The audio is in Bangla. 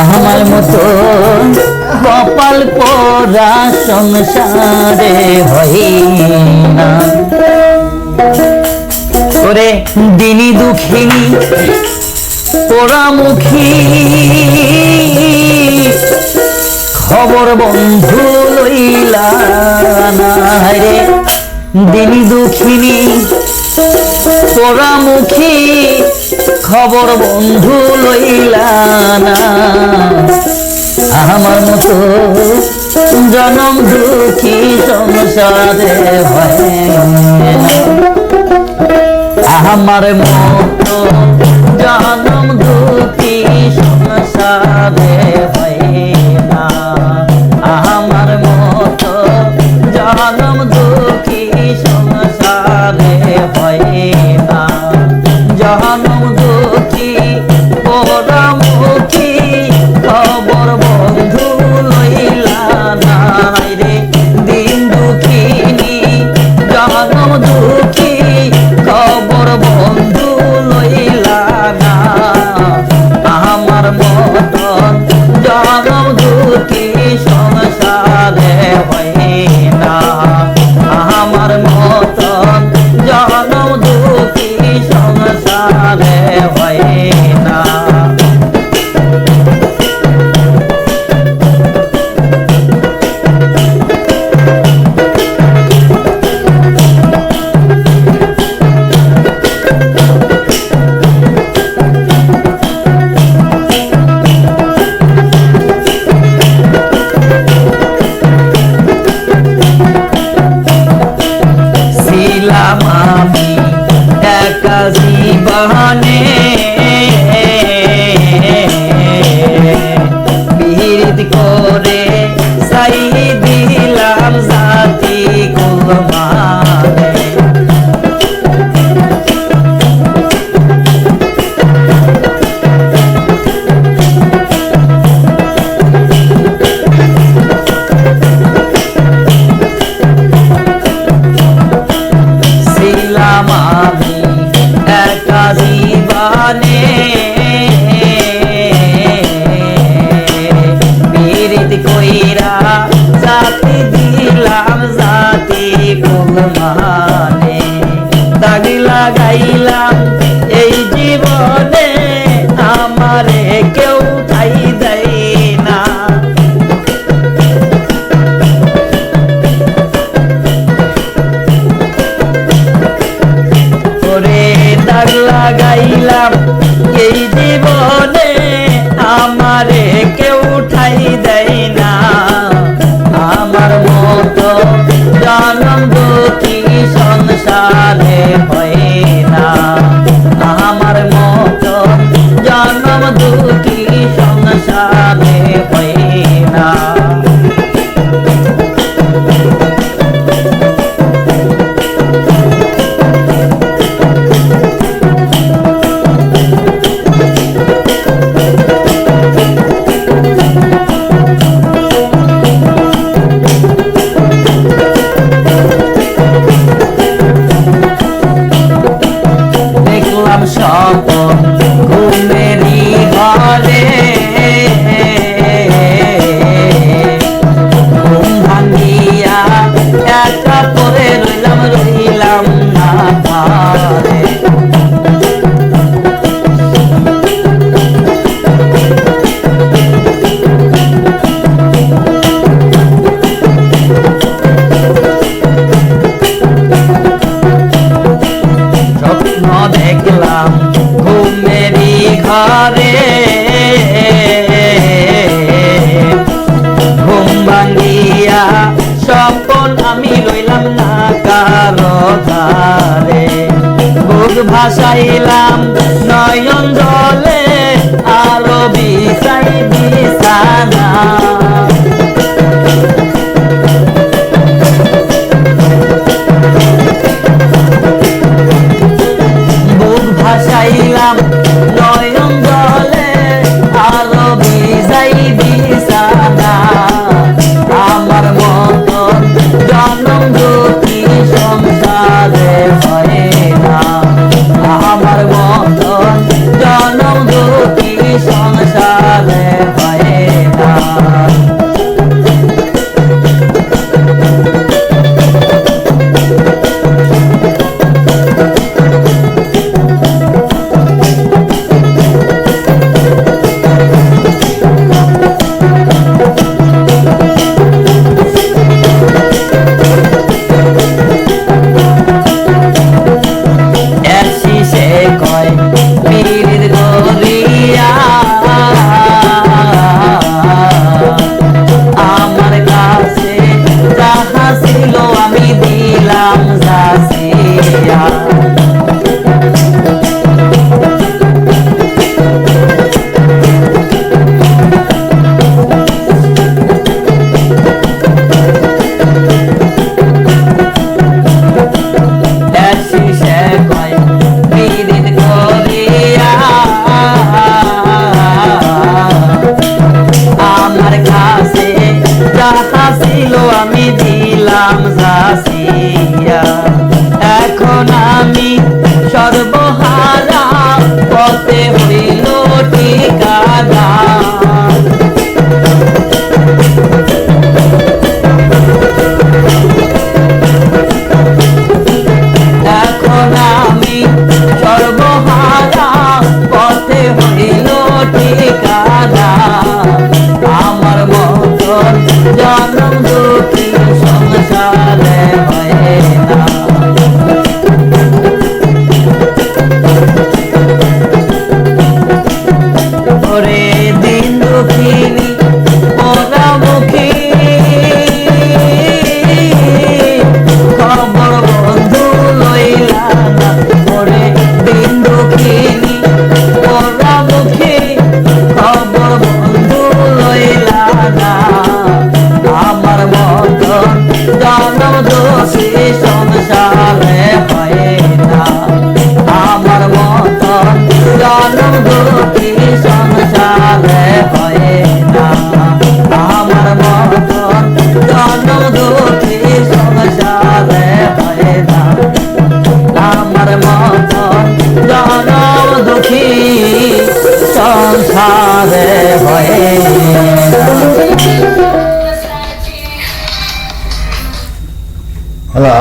আমার মতো কপাল পোড়া সংসারে হয় না ওরে দিনী দুঃখিনী, পোড়ামুখী, খবর বন্ধু লইলা না রে। দিনী দুঃখিনী, পোড়ামুখী খবর বন্ধু লইলা না আমার মতো জনম দুঃখী সংসারে হয়। আমার মতো জনম দুঃখী সংসারে হয় জীবনে জাতি কুলমানে দাগ লাগাইলাম এই জীবনে, আমারে কেউ ঠাই দেয় না। করে দাগ লাগাইলাম এই জীবনে, আমারে কেউ ঠাই দেয় না। আমার মতো জনম দুঃখী সংসারে হয় না আমার মতো জনম দুঃখী বুক ভাসাইলাম নয়ন জলে। পথে হইল ঠিকানা। এখন আমি সর্বহারা পথে হইল ঠিকানা। সখী সংসারে হয়ে হ্যালো